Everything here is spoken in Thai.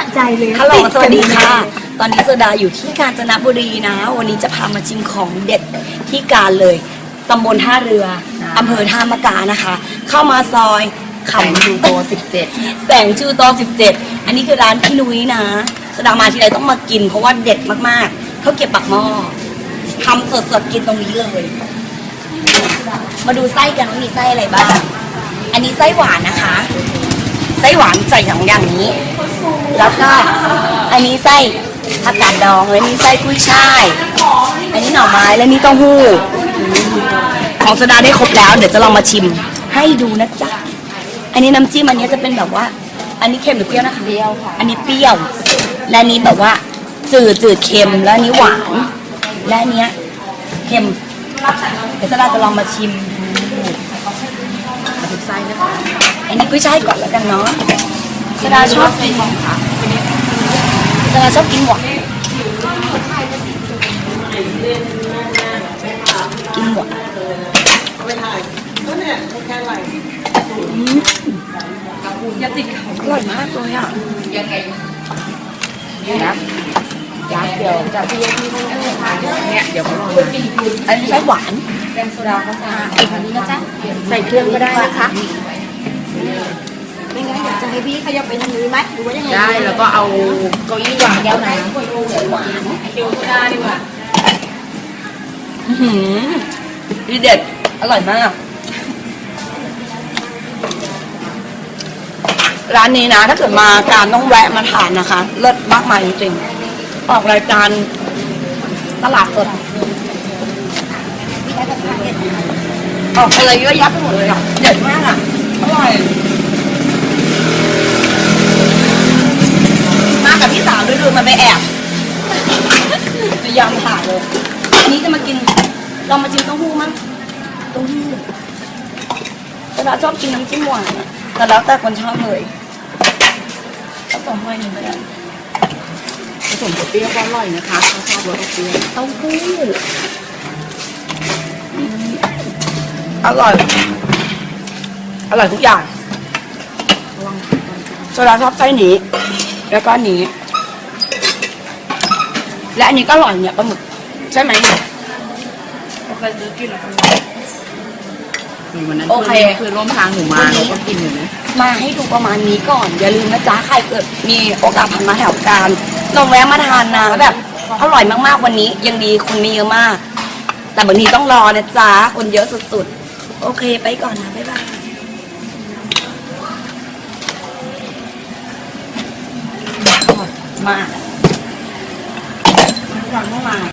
สะใจเลยฮัลโหลสวัสดีค่ะ ตอนนี้โซดาอยู่ที่กาญจนบุรีนะ วันนี้จะพามาชิมของเด็ดที่การเลยตำบลท่าเรืออำเภอท่ามะกานะคะ เข้ามาซอยขำจูโต17แสงจูโต17 อันนี้คือร้านพี่นุ้ยนะโซดามาทีไรต้องมากิน เพราะว่าเด็ดมากๆเขาวเก็บปักหม้อทำสดๆกินตรงนี้เลย มาดูไส้กันว่ามีไส้อะไรบ้าง อันนี้ไส้หวานนะคะ ไส้หวานใส่อย่างอย่างนี้ แล้วก็อันนี้ไส้ผักกาดดองและนี่ไส้กุ้ยช่าย อันนี้หน่อไม้และนี่เต้าหู้ ของโซดาได้ครบแล้ว เดี๋ยวจะลองมาชิม ให้ดูนะจ๊ะ อันนี้น้ำจิ้มอันนี้จะเป็นแบบว่า อันนี้เค็มหรือเปรี้ยวนะคะเปรี้ยวค่ะ อันนี้เปรี้ยว และนี้แบบว่า จืดจืดเค็มแล้วนี้หวาน และนเนี้ยเค็ม เดี๋ยวโซดาจะลองมาชิมดูมาดูไส้นะคะอันนี้กุ้ยช่ายก่อนแล้วกันเนาะ โซดาชอบกินค่ะโซดาชอบกินหวานกินหวานอย่าติดเขาอร่อยมากเลยอะยังไงยักษ์ยักษ์เดี๋ยวจะพี่พี่ไม่ได้ทานเนี่ยเดี๋ยวเขาลองมาอันนี้ใช้หวานแกงโซดาเขาใส่อีกอันนี้นะจ๊ะใส่เครื่องก็ได้นะคะ พี่ขยับไปทางนี้ไหมหรือว่ายังไงได้แล้วก็เอาเก้าอี้วางแก้วน้หวานำเกี๊ยวโซดาดีกว่าอื้อหือดีเด็ด อร่อยมาก ร้านนี้นะ ถ้าเกิดมาการต้องแวะมาทานนะคะ เลิศมากมายจริงๆออกรายการตลาดสดออกอะไรเยอะแยะไปหมดเลยอะเด็ดมากอะ อร่อย มากับพี่สาวด้วยดูมันไปแอบ พยายามถ่ายเลยอันนี้จะมากิน เรามาชิมเต้าหู้มั้งเต้าหู้แต่เราชอบกินน้ำจิ้มหวานอะแต่แล้วแต่คนชอบเลยผสมหน่อยหนึ่งก็ได้ผสมกับเปรี้ยวก็อร่อยนะคะเขาชอบรสเปรี้ยวเต้าหู้อืมอร่อย อร่อยทุกอย่างโซดาชอบไส้นี้ แล้วก็อันนี้ และอันนี้ก็อร่อยเนี่ยปลาหมึกใช่ไหม เนี่ยเคยซื้อกินแล้ววันนั้นโอเคคือร่วมทางหนูมาเราก็กินอยู่นะมาให้ดูประมาณนี้ก่อน อย่าลืมนะจ๊ะใครเกิดมีโอกาสผ่านมาแถวการลองแวะมาทานนะแบบอร่อยมากๆวันนี้ยังดีคนมีเยอะมาก แต่บางทีต้องรอนะจ๊ะคนเยอะสุดๆ โอเคไปก่อนนะบ๊ายบายอร่อยมากวันเมื่อวาน